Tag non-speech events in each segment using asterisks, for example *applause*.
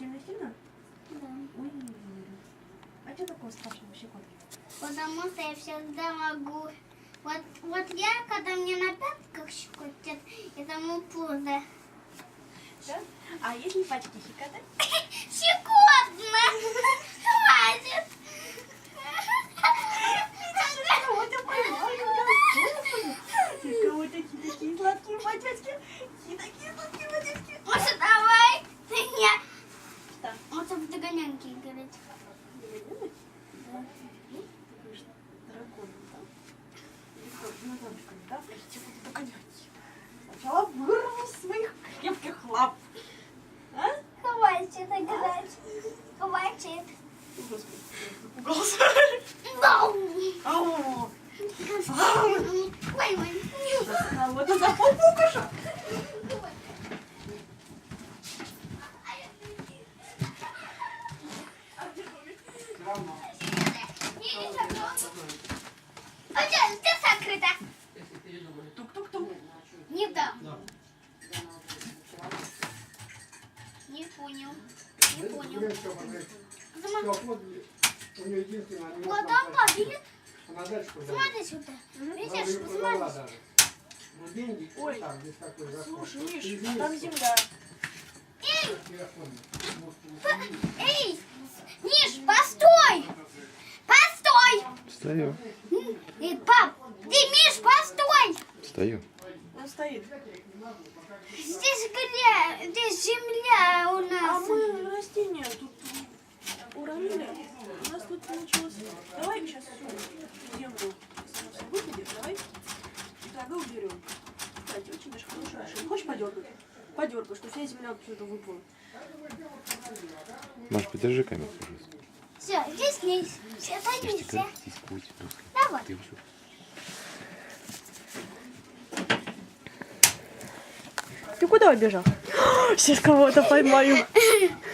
сильно-сильно? Да. Ой. А что такого страшного кот? Потому что я всегда могу. Вот, вот я, когда мне на пятках щекотят, это мой пузо. Да? А если пачки щекоты? маленький, говорит. Да. Дракон, да? да? Сначала вырву с моих крепких лап. А? Хватит играть. Хватит. Господи, я запугался. равно. А что, ты закрыта? Тук-тук-тук. Не дам. Да. Не понял. Не понял. Вот там побили. Смотри сюда. Видишь, посмотри. Ну, деньги, Ой, там, здесь такой закон. слушай, Миш, а там земля. Эй! Постой! Стою. Эй, пап, ты, Миш, постой! Стою. Он стоит. Здесь грязь, здесь земля у А нас. мы растения тут уронили. У нас тут получилось... Давай сейчас всю землю, выпадет, давай и тогда уберем. Кстати, очень даже хорошая ошибка. Хочешь подергать? Подергай, что вся земля отсюда выпала. Маш, подержи камеру, пожалуйста. Все, здесь лезь. Это нельзя. Давай. Ты куда убежал? *gasps* Сейчас кого-то поймаю. *laughs*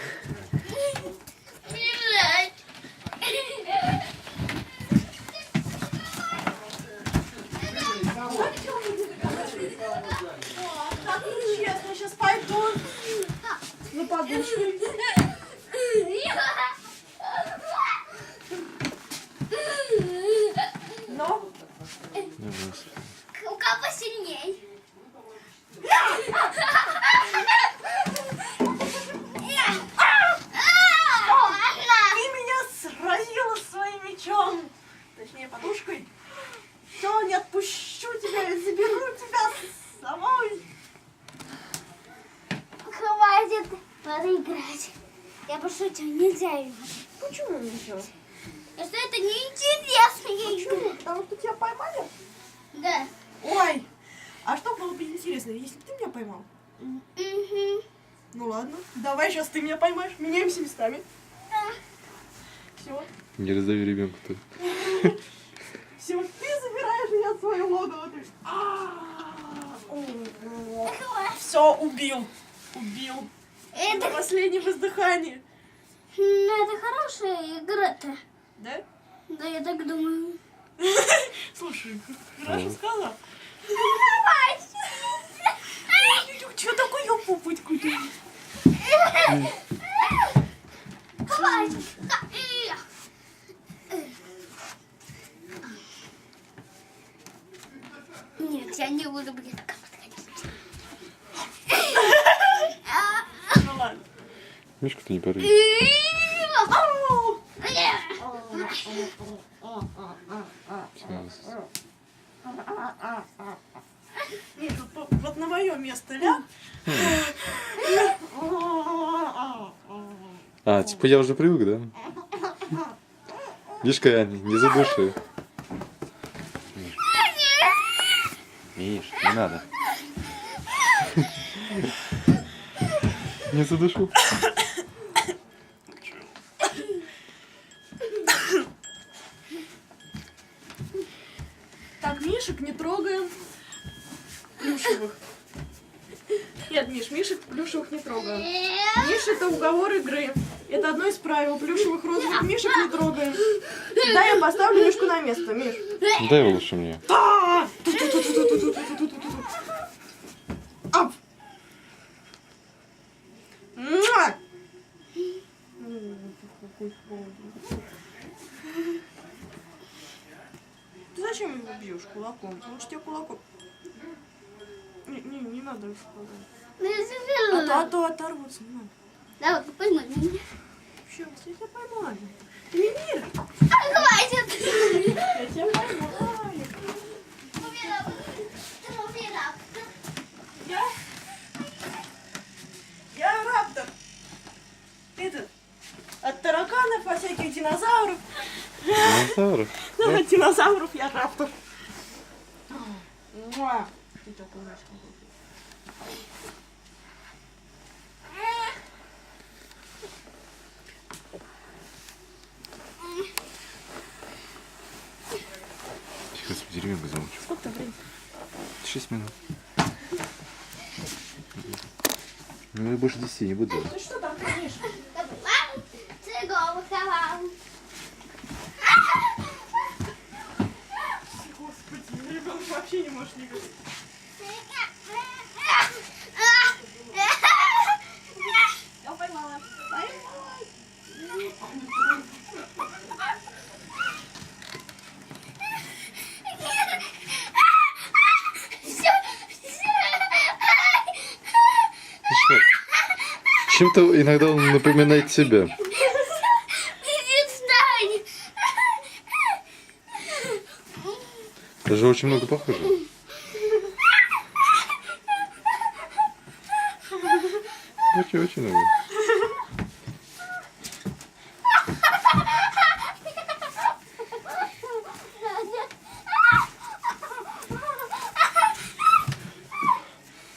Я пошутил, нельзя его. Почему нельзя? Потому что это неинтересная игра. Почему? Потому что тебя поймали? Да. Ой, а что было бы интересно, если бы ты меня поймал? Мгм. Ну ладно, давай сейчас ты меня поймаешь, меняемся местами. Да. Все, Не раздави ребенка тут. *laughs* все, ты забираешь меня в свое логово. Все, убил, убил. Это, издыхания. ну, это хорошая игра-то. Да? Да, я так думаю. *laughs* Слушай, хорошо сказал. Хватит. Что такое пупочку? Хватит. Да, эх. Нет, я не буду близко подходить. А, Ну ладно. Ты не порви. Миша, вот, вот на мое место ляг. А, типа я уже привык, да? Мишка, не, не задуши. Миш. Миш, не надо. Не задушу. Мишек не трогаем. Плюшевых. Нет, Миш, Мишек плюшевых не трогаем. Миш это уговор игры. Это одно из правил. Плюшевых розовых Мишек не трогаем. Да, я поставлю Мишку на место, Миш. Дай его лучше мне. Ап! Какой холодный. Зачем его бьешь кулаком? Лучше тебе кулаком. Не, не, не надо их кулаком. Ну, я А то, а то оторвутся, не надо. Давай, поймай меня. Все, я тебя поймаю. Ты не веришь? А, Хватит. Я тебя поймаю. Я? Я раптор. Этот, от тараканов, от всяких динозавров. Динозавров. *laughs* Ну, от динозавров я раптор. Муа. Ты такой наш какой. Господи, ребенка замучил. Сколько времени? Шесть минут. Ну, я больше десяти не буду. Ты что там творишь? Господи, ребенок вообще не может не говорить. Я поймала. Чем-то иногда он напоминает себя. Даже очень много похоже. Очень, очень много.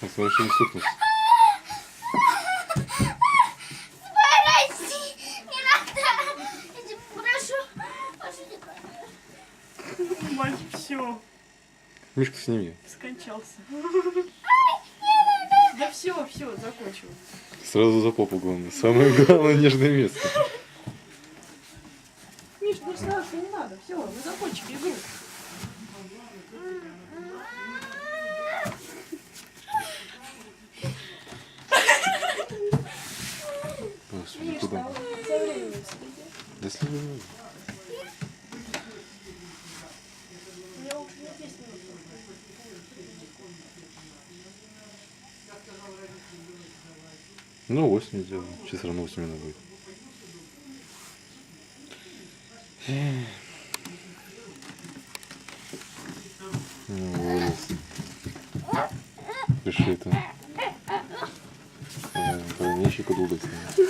Так, смотри, что не. Подожди! Не надо! Я тебя прошу! Пошли. Мальчик, все, Мишку сними. скончался. Да все, все, закончил. Сразу за попу главное. Самое главное нежное место. Миш, ну сразу не надо, все, мы закончили игру. Господи, куда? там за временем следи. Да следи не надо. Мне лучше не 10 минут. Ну, 8 сделаем. Сейчас равно 8 минут будет. Ну, вылез. Реши это. Давай, По ящику долго снимать.